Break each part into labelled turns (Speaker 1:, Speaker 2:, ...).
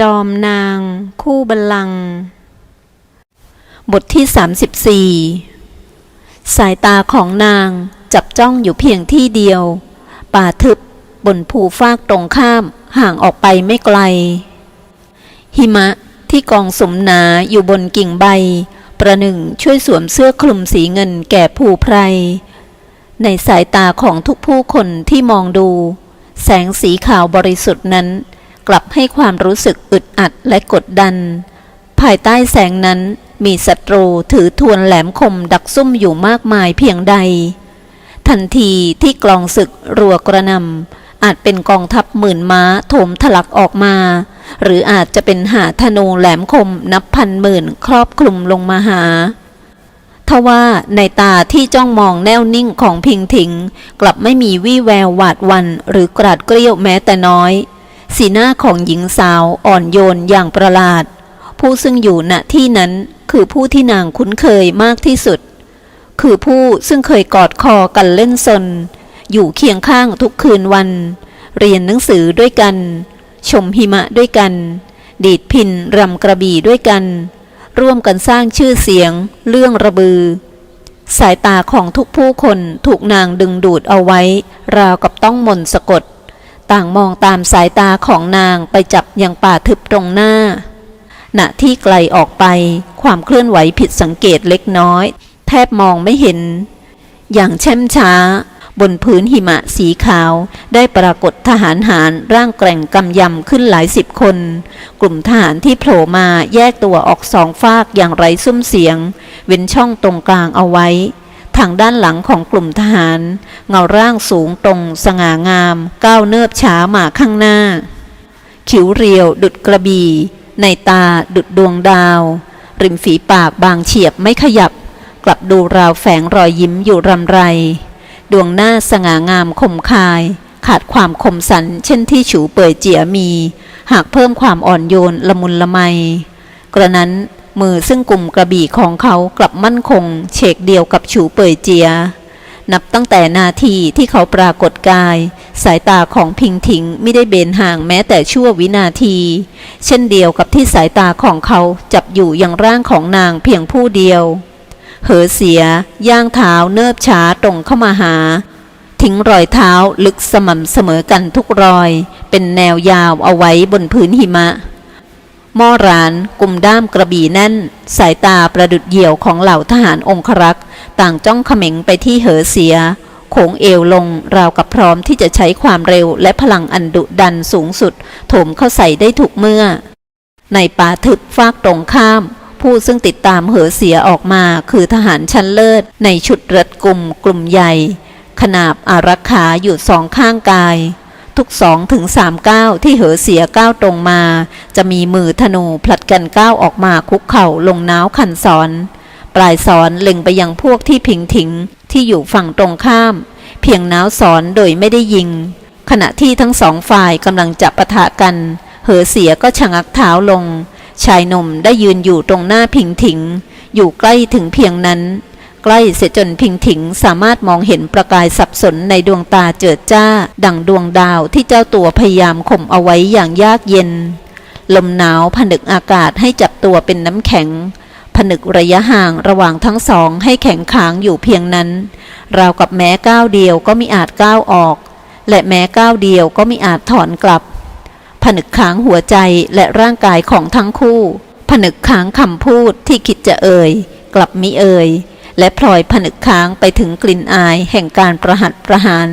Speaker 1: จอมนาง คู่บัลลังก์บทที่ 34 สายตาของนางจับจ้องอยู่เพียงที่เดียว ป่าทึบบนภูฟากตรงข้ามห่างออกไปไม่ไกล หิมะที่กองสมหนาอยู่บนกิ่งใบ ประหนึ่งช่วยสวมเสื้อคลุมสีเงินแก่ภูไพร ในสายตาของทุกผู้คนที่มองดู แสงสีขาวบริสุทธิ์นั้น กลับให้ความรู้สึกอึดอัดและกดดัน ภายใต้แสงนั้นมีศัตรูถือทวนแหลมคมดักซุ่มอยู่มากมายเพียงใด ทันทีที่กลองศึกรัวกระนำอาจเป็นกองทัพหมื่นม้าโถมทะลักออกมา หรืออาจจะเป็นหาธนูแหลมคมนับพันหมื่นครอบคลุมลงมาหาทว่าในตาที่จ้องมองแน่วนิ่งของพิงถิง กลับไม่มีวี่แววหวาดวันหรือกราดเกลี้ยวแม้แต่น้อย สีหน้าของหญิงสาวอ่อนโยนอย่างประหลาด ผู้ซึ่งอยู่ณที่นั้นคือผู้ที่นางคุ้นเคยมากที่สุด คือผู้ซึ่งเคยกอดคอกันเล่นสน อยู่เคียงข้างทุกคืนวัน เรียนหนังสือด้วยกัน ชมหิมะด้วยกัน ดีดพินรำกระบี่ด้วยกัน ร่วมกันสร้างชื่อเสียง เรื่องระบือ สายตาของทุกผู้คนถูกนางดึงดูดเอาไว้ ราวกับต้องมนต์สะกด ต่างมองตามสายตาของนางไปจับยังป่าทึบตรงหน้า ณ ที่ไกลออกไป ความเคลื่อนไหวผิดสังเกตเล็กน้อย แทบมองไม่เห็น อย่างแช่มช้า บนพื้นหิมะสีขาว ได้ปรากฏทหารหารร่างแกร่งกำยำขึ้นหลายสิบคน กลุ่มทหารที่โผล่มาแยกตัวออกสองฝากอย่างไร้ซุ้มเสียง เว้นช่องตรงกลางเอาไว้ ทางด้านหลังของกลุ่มทหาร เงาร่างสูงตรงสง่างาม ก้าวเนิบช้ามาข้างหน้าขิวเรียว ดุดกระบี่ ในตาดุดดวงดาว ริมฝีปากบางเฉียบไม่ขยับ กลับดูราวแฝงรอยยิ้มอยู่รำไร ดวงหน้าสง่างามคมคาย ขาดความคมสันเช่นที่ฉูเป่ยเจียมี หากเพิ่มความอ่อนโยนละมุนละไมกระนั้น มือซึ่งกลุ่มกระบี่ของเขากลับมั่นคง เฉกเดียวกับฉูเป่ยเจีย นับตั้งแต่นาทีที่เขาปรากฏกาย สายตาของพิงถิงไม่ได้เบนห่างแม้แต่ชั่ววินาที เช่นเดียวกับที่สายตาของเขาจับอยู่ยังร่างของนางเพียงผู้เดียว เหอเสีย ย่างเท้าเนิบช้าตรงเข้ามาหาทิ้งรอยเท้าลึกสม่ำเสมอกันทุกรอย เป็นแนวยาวเอาไว้บนพื้นหิมะ ม่อร้านกลุ่มด้ามกระบี่แน่น สายตาประดุดเหี่ยวของเหล่าทหารองครักษ์ต่างจ้องเขม็งไปที่เหอเสีย โขงเอวลงราวกับพร้อมที่จะใช้ความเร็วและพลังอันดุดันสูงสุด โถมเข้าใส่ได้ถูกเมื่อ ในป่าทึบฟากตรงข้าม ผู้ซึ่งติดตามเหอเสียออกมาคือทหารชั้นเลิศ ในชุดรัดกลุ่มกลุ่มใหญ่ ขนาบอารักขาอยู่สองข้างกาย ทุกสองถึงสามก้าวที่เหอเสียก้าวตรงมา จะมีมือธนูผลัดกันก้าวออกมาคุกเข่าลงน้าวคันศรปลายศรเล็งไปยังพวกที่พิงถิงที่อยู่ฝั่งตรงข้าม เพียงน้าวศรโดยไม่ได้ยิง ขณะที่ทั้งสองฝ่ายกำลังจับปะทะกัน เหอเสียก็ชะงักเท้าลง ชายหนุ่มได้ยืนอยู่ตรงหน้าพิงถิง อยู่ใกล้ถึงเพียงนั้น ใกล้เสียจนพิงถิงสามารถมองเห็นประกายสับสนในดวงตาเจิดจ้า ดังดวงดาวที่เจ้าตัวพยายามข่มเอาไว้อย่างยากเย็น ลมหนาวผนึกอากาศให้จับตัวเป็นน้ำแข็ง ผนึกระยะห่างระหว่างทั้งสองให้แข็งขางอยู่เพียงนั้น ราวกับแม้ก้าวเดียวก็มิอาจก้าวออก และแม้ก้าวเดียวก็มิอาจถอนกลับ ผนึกค้างหัวใจและร่างกายของทั้งคู่ ผนึกค้างคำพูดที่คิดจะเอ่ย กลับมิเอ่ย และพลอยผนึกค้างไปถึงกลิ่นอายแห่งการประหัตประหาร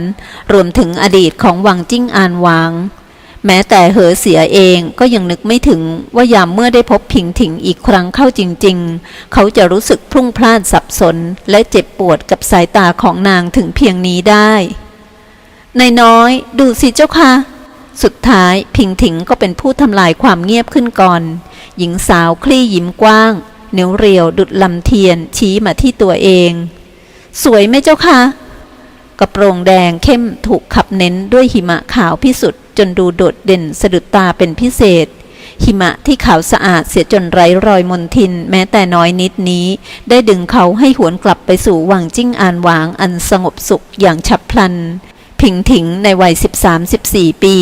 Speaker 1: รวมถึงอดีตของวังจิ้งอานวาง แม้แต่เหอเสียเองก็ยังนึกไม่ถึงว่ายามเมื่อได้พบพิงถิงอีกครั้งเข้าจริง ๆ เขาจะรู้สึกพรุ่งพล่านสับสน และเจ็บปวดกับสายตาของนางถึงเพียงนี้ได้นายน้อยดูสิเจ้าค่ะสุดท้ายพิงถิงก็เป็นผู้ทำลายความเงียบขึ้นก่อน หญิงสาวคลี่ยิ้มกว้าง นิ้วเรียวดุดลำเทียนชี้มาที่ตัวเอง สวยไหมเจ้าคะกระโปรงแดงเข้มถูกขับเน้นด้วยหิมะขาวพิสุทธิ์จนดูโดดเด่นสะดุดตาเป็นพิเศษ หิมะที่ขาวสะอาดเสียจนไร้รอยมนทินแม้แต่น้อยนิดนี้ ได้ดึงเขาให้หวนกลับไปสู่วังจิ้งอานหวางอันสงบสุขอย่างฉับพลันพิงถิงในวัย 13-14 ปี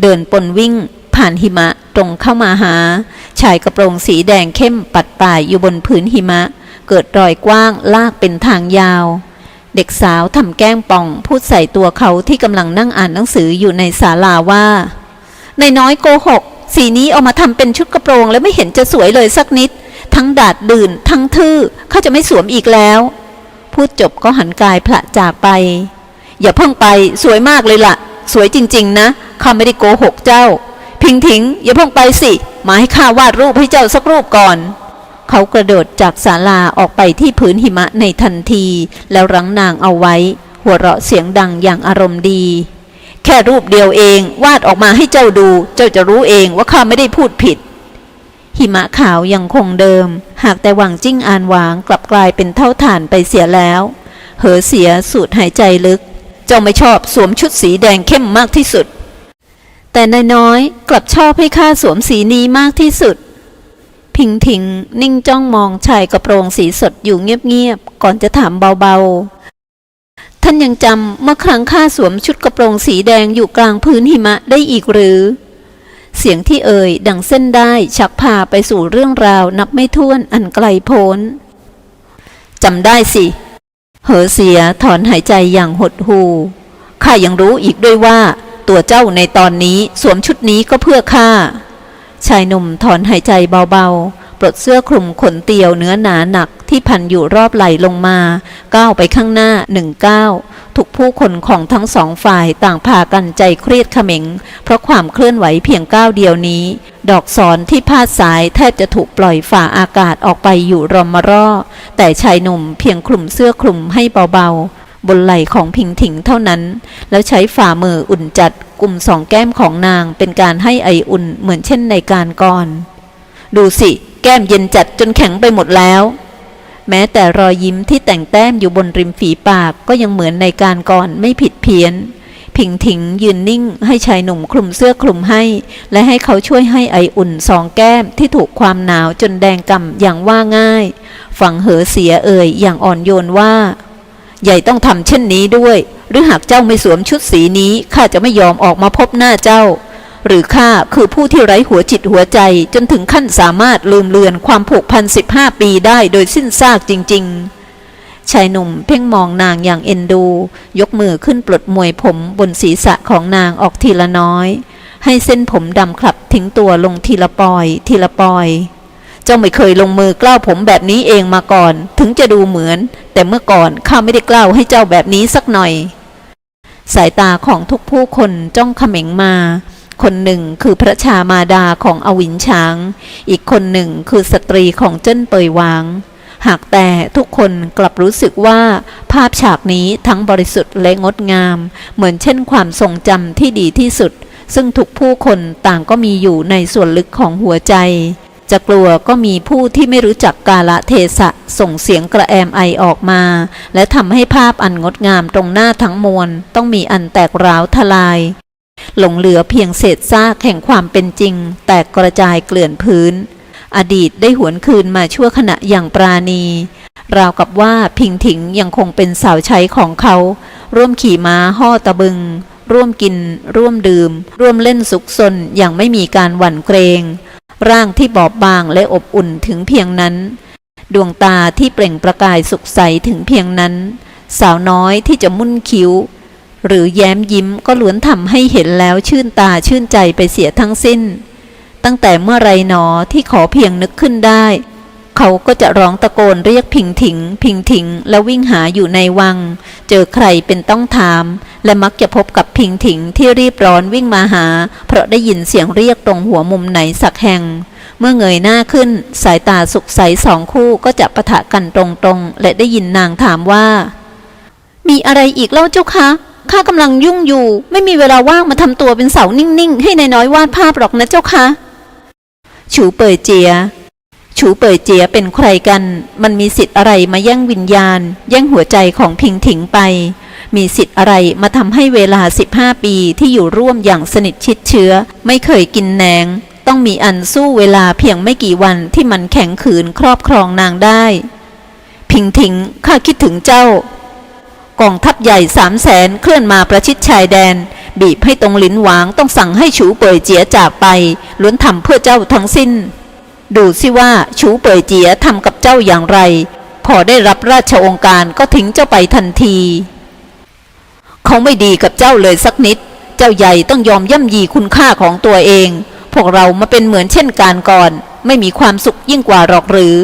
Speaker 1: เดินปนวิ่ง ผ่านหิมะตรงเข้ามาหา ชายกระโปรงสีแดงเข้มปัดป่ายอยู่บนพื้นหิมะ เกิดรอยกว้างลากเป็นทางยาว เด็กสาวทำแกล้งป่องพูดใส่ตัวเขาที่กำลังนั่งอ่านหนังสืออยู่ในศาลาว่า ในน้อยโกหก สีนี้เอามาทำเป็นชุดกระโปรงแล้วไม่เห็นจะสวยเลยสักนิด ทั้งดาดดื่น ทั้งทื่อเขาจะไม่สวมอีกแล้ว พูดจบก็หันกายพระจากไป อย่าเพิ่งไปสวยมากเลยล่ะ สวยจริง ๆ นะข้าไม่ได้โกหกเจ้า พิงถิงอย่าเพิ่งไปสิ มาให้ข้าวาดรูปให้เจ้าสักรูปก่อน เขากระโดดจากศาลาออกไปที่พื้นหิมะในทันที แล้วรั้งนางเอาไว้ หัวเราะเสียงดังอย่างอารมณ์ดี แค่รูปเดียวเองวาดออกมาให้เจ้าดู เจ้าจะรู้เองว่าข้าไม่ได้พูดผิด หิมะขาวยังคงเดิม หากแต่หวังจิ้งอานหวางกลับกลายเป็นเท่าฐานไปเสียแล้ว เหอเสียสูดหายใจลึก เจ้าไม่ชอบสวมชุดสีแดงเข้มมากที่สุด แต่นายน้อยกลับชอบให้ข้าสวมสีนี้มากที่สุด พิงถิงนิ่งจ้องมองชายกระโปรงสีสดอยู่เงียบๆก่อนจะถามเบาๆ ท่านยังจำเมื่อครั้งข้าสวมชุดกระโปรงสีแดงอยู่กลางพื้นหิมะได้อีกหรือ เสียงที่เอ่ยดังเส้นได้ชักพาไปสู่เรื่องราวนับไม่ถ้วนอันไกลโพ้นจำได้สิ เหอเสียถอนหายใจอย่างหดหู่ข้ายังรู้อีกด้วยว่า ตัวเจ้าในตอนนี้สวมชุดนี้ก็เพื่อข้าชายหนุ่มถอนหายใจเบาๆ ปลดเสื้อคลุมขนเตียวเนื้อหนาหนักที่พันอยู่รอบไหล่ลงมา ก้าวไปข้างหน้าหนึ่งก้าวทุกผู้คนของทั้งสองฝ่ายต่างพากันใจเครียดเขม็ง เพราะความเคลื่อนไหวเพียงก้าวเดียวนี้ ดอกสอนที่พาดสายแทบจะถูกปล่อยฝ่าอากาศออกไปอยู่รอมมารอแต่ชายหนุ่มเพียงคลุมเสื้อคลุมให้เบาๆ บนไหล่ของพิงถิงเท่านั้น แล้วใช้ฝ่ามืออุ่นจัดกลุ่มสองแก้มของนางเป็นการให้ไออุ่นเหมือนเช่นในการก่อน ดูสิ แก้มเย็นจัดจนแข็งไปหมดแล้ว แม้แต่รอยยิ้มที่แต่งแต้มอยู่บนริมฝีปากก็ยังเหมือนในการก่อนไม่ผิดเพี้ยนพิงถิงยืนนิ่งให้ชายหนุ่มคลุมเสื้อคลุมให้ และให้เขาช่วยให้ไออุ่นสองแก้มที่ถูกความหนาวจนแดงกำอย่างว่าง่าย ฝังเหอเสียเอ่ยอย่างอ่อนโยนว่า ใหญ่ต้องทำเช่นนี้ด้วย หรือหากเจ้าไม่สวมชุดสีนี้ข้าจะไม่ยอมออกมาพบหน้าเจ้า หรือข้าคือผู้ที่ไร้หัวจิตหัวใจจนถึงขั้นสามารถลืมเลือนความผูกพันสิบห้าปีได้โดยสิ้นซากจริง ๆ ชายหนุ่มเพ่งมองนางอย่างเอ็นดู ยกมือขึ้นปลดมวยผมบนศีรษะของนางออกทีละน้อย ให้เส้นผมดำคลับทิ้งตัวลงทีละปอย ทีละปอย เจ้าไม่เคยลงมือกล้าวผมแบบนี้เองมาก่อน ถึงจะดูเหมือน แต่เมื่อก่อนข้าไม่ได้กล้าวให้เจ้าแบบนี้สักหน่อย สายตาของทุกผู้คนจ้องเขม็งมา คนหนึ่งคือพระชามาดาของอวินช้าง อีกคนหนึ่งคือสตรีของเจิ้นเปยวางหากแต่ทุกคนกลับรู้สึกว่าภาพฉากนี้ทั้งบริสุทธิ์และงดงาม เหมือนเช่นความทรงจำที่ดีที่สุด ซึ่งทุกผู้คนต่างก็มีอยู่ในส่วนลึกของหัวใจ จะกลัวก็มีผู้ที่ไม่รู้จักกาละเทศะส่งเสียงกระแอมไอออกมา และทำให้ภาพอันงดงามตรงหน้าทั้งมวล ต้องมีอันแตกร้าวทลาย หลงเหลือเพียงเศษซากแห่งความเป็นจริง แตกกระจายเกลื่อนพื้น อดีตได้หวนคืนมาชั่วขณะอย่างปราณี ราวกับว่าพิงถิงยังคงเป็นสาวใช้ของเขา ร่วมขี่ม้าห่อตะบึง ร่วมกิน ร่วมดื่ม ร่วมเล่นสุกสนอย่างไม่มีการหวั่นเกรง ร่างที่บอบบางและอบอุ่นถึงเพียงนั้น ดวงตาที่เปล่งประกายสุขใสถึงเพียงนั้น สาวน้อยที่จะมุ่นคิ้ว หรือแย้มยิ้มก็ล้วนทำให้เห็นแล้วชื่นตาชื่นใจไปเสียทั้งสิ้น ตั้งแต่เมื่อไรหนอที่ขอเพียงนึกขึ้นได้ เขาก็จะร้องตะโกนเรียกพิงถิง พิงถิง แล้ววิ่งหาอยู่ในวัง เจอใครเป็นต้องถาม และมักจะพบกับพิงถิงที่รีบร้อนวิ่งมาหา เพราะได้ยินเสียงเรียกตรงหัวมุมไหนสักแห่ง เมื่อเงยหน้าขึ้น สายตาสุขใสสองคู่ก็จะปะทะกันตรงๆ และได้ยินนางถามว่า มีอะไรอีกเล่าเจ้าคะข้ากำลังยุ่งอยู่ ไม่มีเวลาว่างมาทำตัวเป็นเสานิ่งๆ ให้นายน้อยวาดภาพหรอกนะเจ้าคะ ฉูเป่ยเจีย ฉูเป่ยเจียเป็นใครกัน มันมีสิทธิ์อะไรมาแย่งวิญญาณ แย่งหัวใจของพิงถิงไป มีสิทธิ์อะไรมาทำให้เวลา 15 ปีที่อยู่ร่วมอย่างสนิทชิดเชื้อ ไม่เคยกินแหนง ต้องมีอันสู้เวลาเพียงไม่กี่วันที่มันแข็งขืนครอบครองนางได้ พิงถิงข้าคิดถึงเจ้ากองทัพใหญ่สามแสนเคลื่อนมาประชิดชายแดน บีบให้ตรงหลินหวางต้องสั่งให้ฉูเป่ยเจียจากไปล้วนทำเพื่อเจ้าทั้งสิ้น ดูสิว่าฉูเป่ยเจียทำกับเจ้าอย่างไร พอได้รับราชองค์การก็ทิ้งเจ้าไปทันที เขาไม่ดีกับเจ้าเลยสักนิด เจ้าใหญ่ต้องยอมย่ำยีคุณค่าของตัวเอง พวกเรามาเป็นเหมือนเช่นการก่อน ไม่มีความสุขยิ่งกว่าหรอกหรือ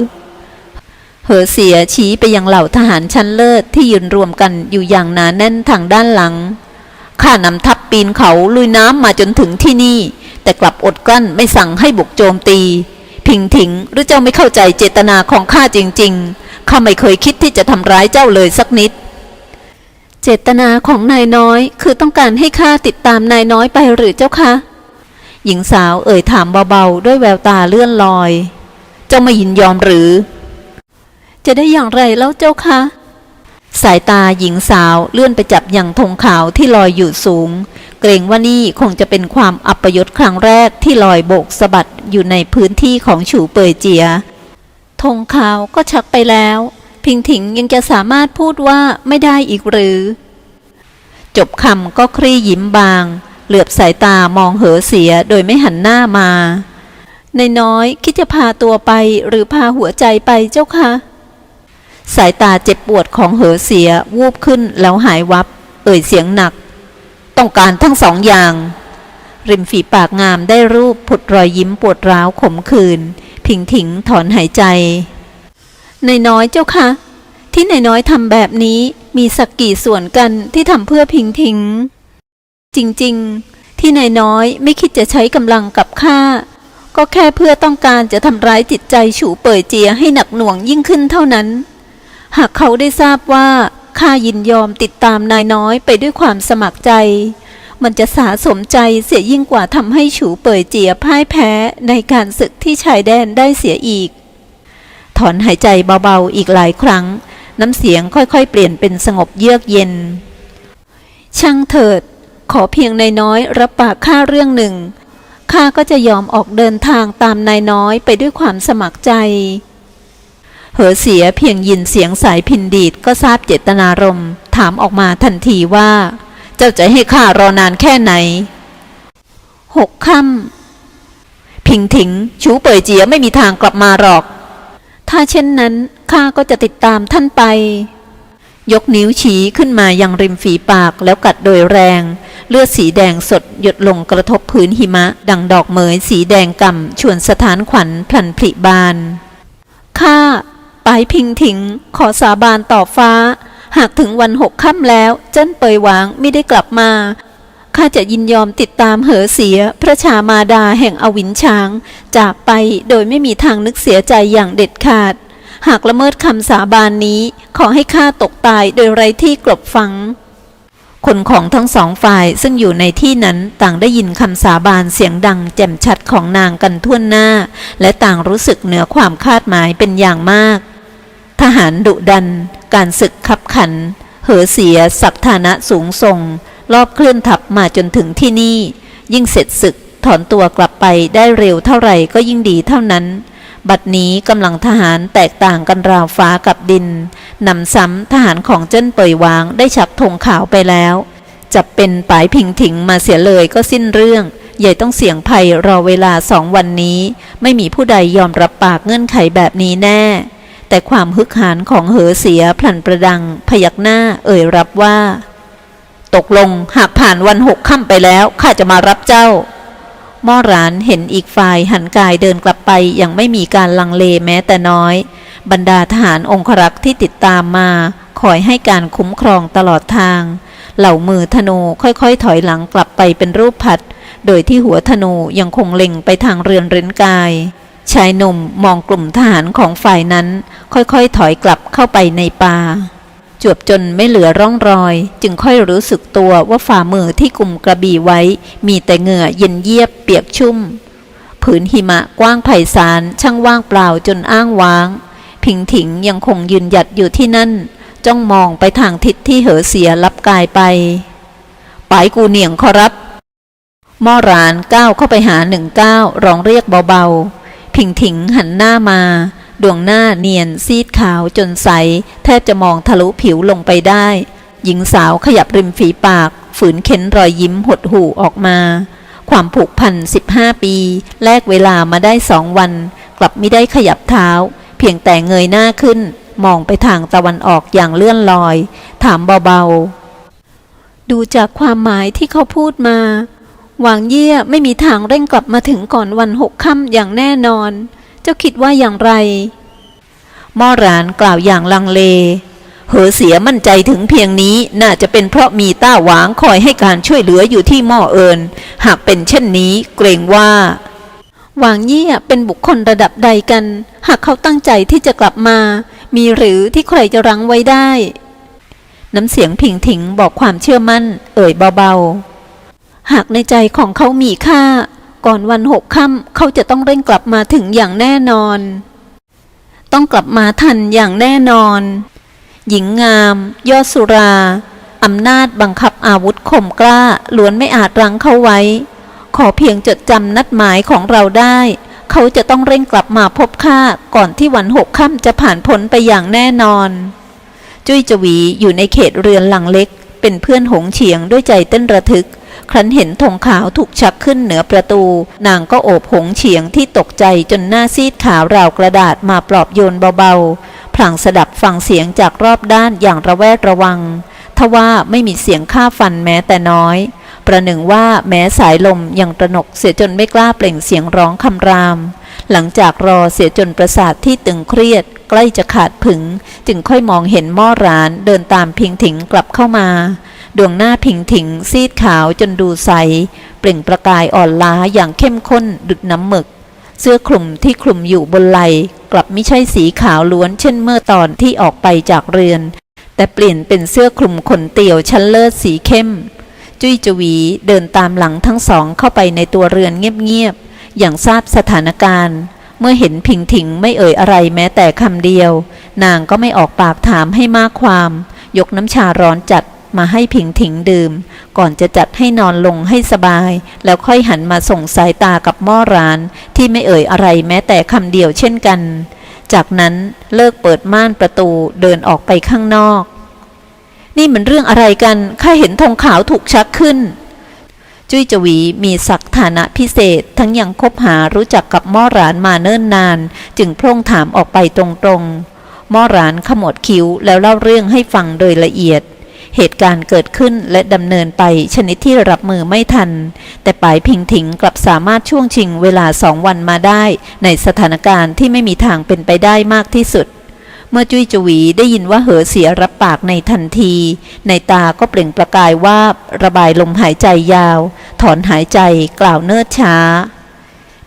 Speaker 1: เหอเสียชี้ไปยังเหล่าทหารชั้นเลิศที่ยืนรวมกันอยู่อย่างหนาแน่นทางด้านหลังข้านำทัพปีนเขาลุยน้ำมาจนถึงที่นี่ แต่กลับอดกลั้นไม่สั่งให้บุกโจมตี พิงถิงหรือเจ้าไม่เข้าใจเจตนาของข้าจริงๆข้าไม่เคยคิดที่จะทำร้ายเจ้าเลยสักนิด เจตนาของนายน้อยคือต้องการให้ข้าติดตามนายน้อยไปหรือเจ้าคะหญิงสาวเอ่ยถามเบาๆ ด้วยแววตาเลื่อนลอย เจ้าไม่ยินยอมหรือ จะได้อย่างไรแล้วเจ้าคะสายตาหญิงสาวเลื่อนไปจับอย่างธงขาวที่ลอยอยู่สูง เกรงว่านี่คงจะเป็นความอัปยศครั้งแรกที่ลอยโบกสะบัดอยู่ในพื้นที่ของฉูเปยเจียธงขาวก็ชักไปแล้ว พิงถิงยังจะสามารถพูดว่าไม่ได้อีกหรือ จบคำก็คลี่ยิ้มบาง เหลือบสายตามองเหอเสียโดยไม่หันหน้ามา ในน้อยคิดจะพาตัวไปหรือพาหัวใจไปเจ้าคะสายตาเจ็บปวดของเหอเสียวูบขึ้นแล้วหายวับ เอ่ยเสียงหนัก ต้องการทั้งสองอย่าง ริมฝีปากงามได้รูปผุดรอยยิ้มปวดร้าวขมขื่นพิงถิงถอนหายใจนายน้อยเจ้าคะที่นายน้อยทำแบบนี้มีสักกี่ส่วนกันที่ทำเพื่อพิงถิงจริงๆ ที่นายน้อยไม่คิดจะใช้กำลังกับข้าก็แค่เพื่อต้องการจะทำร้ายจิตใจฉูเป่ยเจียให้หนักหน่วงยิ่งขึ้นเท่านั้น หากเขาได้ทราบว่า ข้ายินยอมติดตามนายน้อยไปด้วยความสมัครใจ มันจะสาสมใจเสียยิ่งกว่าทำให้ฉูเป่ยเจียพ่ายแพ้ในการศึกที่ชายแดนได้เสียอีก ถอนหายใจเบาๆอีกหลายครั้ง น้ำเสียงค่อยๆ เปลี่ยนเป็นสงบเยือกเย็น ช่างเถิด ขอเพียงนายน้อยรับปากข้าเรื่องหนึ่งข้าก็จะยอมออกเดินทางตามนายน้อยไปด้วยความสมัครใจ เหอเสียเพียงยินเสียงสายพินดีดก็ทราบเจตนารมณ์ถามออกมาทันทีว่า เจ้าจะให้ข้ารอนานแค่ไหนหกค่ำพิงถิงชูเป่ยเจียไม่มีทางกลับมาหรอก ถ้าเช่นนั้นข้าก็จะติดตามท่านไป ยกนิ้วชี้ขึ้นมายังริมฝีปากแล้วกัดโดยแรง เลือดสีแดงสดหยดลงกระทบพื้นหิมะ ดังดอกเหมยสีแดงก่ำชวนสถานขวัญพลันผลิบานข้า ปายพิงถิง ขอสาบานต่อฟ้า หากถึงวันหกค่ำแล้ว เจิ้นเปยหวางไม่ได้กลับมาข้าจะยินยอมติดตามเหอเสีย พระชามาดาแห่งอวินช้าง จากไปโดยไม่มีทางนึกเสียใจอย่างเด็ดขาด หากละเมิดคำสาบานนี้ ขอให้ข้าตกตายโดยไรที่กลบฟัง คนของทั้งสองฝ่ายซึ่งอยู่ในที่นั้นต่างได้ยินคำสาบานเสียงดังแจ่มชัดของนางกันทั่วหน้า และต่างรู้สึกเหนือความคาดหมายเป็นอย่างมาก ทหารดุดัน การศึกขับขัน เหอเสียศักฐานะสูงส่ง รอบเคลื่อนทัพมาจนถึงที่นี่ ยิ่งเสร็จศึกถอนตัวกลับไปได้เร็วเท่าไหร่ก็ยิ่งดีเท่านั้น บัดนี้กำลังทหารแตกต่างกันราวฟ้ากับดินนำซ้ำทหารของเจิ้นเปยวางได้ชักธงขาวไปแล้วจะเป็นปายพิงถิงมาเสียเลยก็สิ้นเรื่อง ใหญ่ต้องเสี่ยงภัยรอเวลาสองวันนี้ ไม่มีผู้ใดยอมรับปากเงื่อนไขแบบนี้แน่ แต่ความฮึกหานของเหอเสียพลันประดัง พยักหน้าเอ่ยรับว่า ตกลงหากผ่านวันหกค่ำไปแล้วข้าจะมารับเจ้าม่อรานเห็นอีกฝ่ายหันกายเดินกลับไปอย่างไม่มีการลังเลแม้แต่น้อย บรรดาทหารองครักษ์ที่ติดตามมา คอยให้การคุ้มครองตลอดทาง เหล่ามือธนูค่อยๆ ถอยหลังกลับไปเป็นรูปผัด โดยที่หัวธนูยังคงเล็งไปทางเรือนเร้นกาย ชายหนุ่มมองกลุ่มทหารของฝ่ายนั้น ค่อยๆถอยกลับเข้าไปในป่า จวบจนไม่เหลือร่องรอย จึงค่อยรู้สึกตัวว่าฝ่ามือที่กลุ่มกระบี่ไว้ มีแต่เหงื่อเย็นเยียบเปียกชุ่ม ผืนหิมะกว้างไพศาลช่างว่างเปล่าจนอ้างว้าง พิงถิงยังคงยืนหยัดอยู่ที่นั่น จ้องมองไปทางทิศที่เหอเสียรับกายไปปายกูเหนียงขอรับม่อรานก้าวเข้าไปหาหนึ่งก้าวร้องเรียกเบาๆ พิงถิงหันหน้ามา ดวงหน้าเนียนซีดขาวจนใส แทบจะมองทะลุผิวลงไปได้ หญิงสาวขยับริมฝีปาก ฝืนเข็นรอยยิ้มหดหู่ออกมา ความผูกพัน15ปี แลกเวลามาได้สองวัน กลับไม่ได้ขยับเท้า เพียงแต่เงยหน้าขึ้น มองไปทางตะวันออกอย่างเลื่อนลอย ถามเบาๆ ดูจากความหมายที่เขาพูดมา หวางเยี่ยไม่มีทางเร่งกลับมาถึงก่อนวันหกค่ำอย่างแน่นอน เจ้าคิดว่าอย่างไรม่อรานกล่าวอย่างลังเล เหอเสียมั่นใจถึงเพียงนี้น่าจะเป็นเพราะมีต้าหวางคอยให้การช่วยเหลืออยู่ที่ม้อเอิญหากเป็นเช่นนี้เกรงว่า หวางเยี่ยเป็นบุคคลระดับใดกัน หากเขาตั้งใจที่จะกลับมา มีหรือที่ใครจะรั้งไว้ได้ น้ำเสียงพิงถิงบอกความเชื่อมั่น เอ่ยเบาๆ หากในใจของเขามีค่า ก่อนวันหกค่ำเขาจะต้องเร่งกลับมาถึงอย่างแน่นอน ต้องกลับมาทันอย่างแน่นอน หญิงงาม ยอดสุราอำนาจบังคับอาวุธข่มกล้าล้วนไม่อาจรั้งเขาไว้ ขอเพียงจดจำนัดหมายของเราได้ เขาจะต้องเร่งกลับมาพบข้าก่อนที่วันหกค่ำจะผ่านพ้นไปอย่างแน่นอน จุ้ยจวีอยู่ในเขตเรือนหลังเล็ก เป็นเพื่อนหงเฉียงด้วยใจเต้นระทึก ครั้นเห็นธงขาวถูกชักขึ้นเหนือประตู นางก็โอบหงเฉียงที่ตกใจจนหน้าซีดขาวราวกระดาษมาปลอบโยนเบาๆพลางสดับฟังเสียงจากรอบด้านอย่างระแวดระวังทว่าไม่มีเสียงฆ่าฟันแม้แต่น้อย ประหนึ่งว่าแม้สายลมยังตระหนกเสียจนไม่กล้าเปล่งเสียงร้องคำราม หลังจากรอเสียจนประสาทที่ตึงเครียด ใกล้จะขาดผึง จึงค่อยมองเห็นหม้อร้านเดินตามพิงถิงกลับเข้ามา ดวงหน้าพิงถิงซีดขาวจนดูใส เปล่งประกายอ่อนล้าอย่างเข้มข้นดุดน้ำหมึก เสื้อคลุมที่คลุมอยู่บนไหล่กลับไม่ใช่สีขาวล้วนเช่นเมื่อตอนที่ออกไปจากเรือน แต่เปลี่ยนเป็นเสื้อคลุมขนเตี่ยวชั้นเลิศสีเข้ม จุ้ยจวีเดินตามหลังทั้งสองเข้าไปในตัวเรือนเงียบๆอย่างทราบสถานการณ์ เมื่อเห็นพิงถิงไม่เอ่ยอะไรแม้แต่คำเดียว นางก็ไม่ออกปากถามให้มากความ ยกน้ำชาร้อนจัดมาให้พิงถิงดื่ม ก่อนจะจัดให้นอนลงให้สบาย แล้วค่อยหันมาส่งสายตากับหม้อร้าน ที่ไม่เอ่ยอะไรแม้แต่คำเดียวเช่นกัน จากนั้นเลิกเปิดม่านประตูเดินออกไปข้างนอก นี่มันเรื่องอะไรกันข้าเห็นธงขาวถูกชักขึ้น จุ้ยจวีมีศักฐานะพิเศษ ทั้งยังคบหารู้จักกับม้อรานมาเนิ่นนาน จึงพร่งถามออกไปตรงๆม้อรานขมวดคิ้วแล้วเล่าเรื่องให้ฟังโดยละเอียด เหตุการณ์เกิดขึ้นและดำเนินไปชนิดที่รับมือไม่ทัน แต่ปายพิงถิงกลับสามารถช่วงชิงเวลาสองวันมาได้ ในสถานการณ์ที่ไม่มีทางเป็นไปได้มากที่สุด เมื่อจุ้ยจวีได้ยินว่าเหอเสียรับปากในทันที ในตาก็เปล่งประกายว่าระบายลมหายใจยาว ถอนหายใจกล่าวเนิดช้า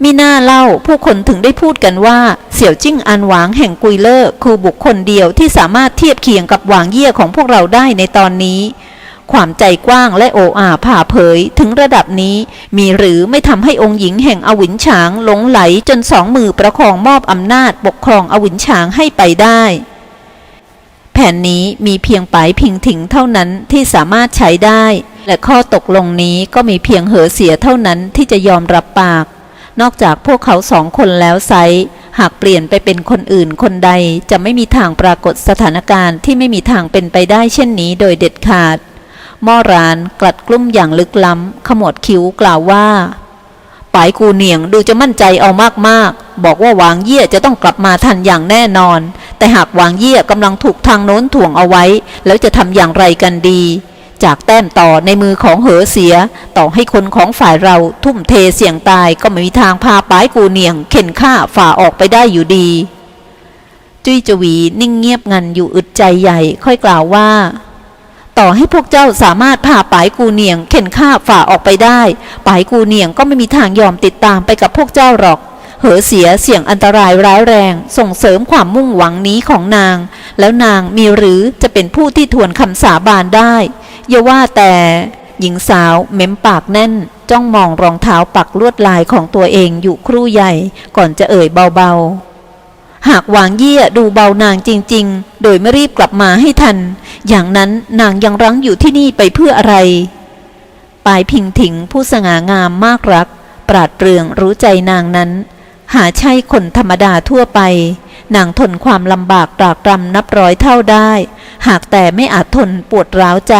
Speaker 1: มีหน้าเล่าผู้คนถึงได้พูดกันว่า เสี่ยวจิ้งอันหวางแห่งกุยเลอร์คือบุคคลเดียวที่สามารถเทียบเคียงกับหวางเยี่ยของพวกเราได้ในตอนนี้ ความใจกว้างและโอ้อาผ่าเผยถึงระดับนี้ มีหรือไม่ทำให้องค์หญิงแห่งอวินฉางหลงไหลจนสองมือประคองมอบอำนาจปกครองอวินฉางให้ไปได้ แผนนี้มีเพียงปลายพิงถิงเท่านั้นที่สามารถใช้ได้ และข้อตกลงนี้ก็มีเพียงเหอเสียเท่านั้นที่จะยอมรับปาก นอกจากพวกเขาสองคนแล้วไซหากเปลี่ยนไปเป็นคนอื่นคนใดจะไม่มีทางปรากฏสถานการณ์ที่ไม่มีทางเป็นไปได้เช่นนี้โดยเด็ดขาด ม่อร้านกลัดกลุ้มอย่างลึกล้ำขมวดคิ้วกล่าวว่าปายกูเหนียงดูจะมั่นใจเอามากๆ บอกว่าวางเยี่ยจะต้องกลับมาทันอย่างแน่นอน แต่หากวางเยี่ยกำลังถูกทางโน้นถ่วงเอาไว้ แล้วจะทำอย่างไรกันดี จากแต้มต่อในมือของเหอเสีย ต่อให้คนของฝ่ายเราทุ่มเทเสี่ยงตายก็ไม่มีทางพาปายกูเหนียง เข็นฆ่าฝ่าออกไปได้อยู่ดี จุ้ยจวีนิ่งเงียบงันอยู่อึดใจใหญ่ค่อยกล่าวว่า ต่อให้พวกเจ้าสามารถพาปายกูเนียง เข็นฆ่าฝ่าออกไปได้ปายกูเนียงก็ไม่มีทางยอมติดตามไปกับพวกเจ้าหรอก เหอเสียเสี่ยงอันตรายร้ายแรง ส่งเสริมความมุ่งหวังนี้ของนาง แล้วนางมีหรือจะเป็นผู้ที่ทวนคำสาบานได้อย่าว่าแต่หญิงสาวเม้มปากแน่น จ้องมองรองเท้าปักลวดลายของตัวเองอยู่ครู่ใหญ่ ก่อนจะเอ่ยเบาๆ หากวางเยี่ยดูเบานางจริง ๆ โดยไม่รีบกลับมาให้ทัน อย่างนั้นนางยังรั้งอยู่ที่นี่ไปเพื่ออะไร ปายพิงถิงผู้สง่างามมากรัก ปราดเปรืองรู้ใจนางนั้น หาใช่คนธรรมดาทั่วไป นางทนความลำบากตรากตรำนับร้อยเท่าได้ หากแต่ไม่อาจทนปวดร้าวใจ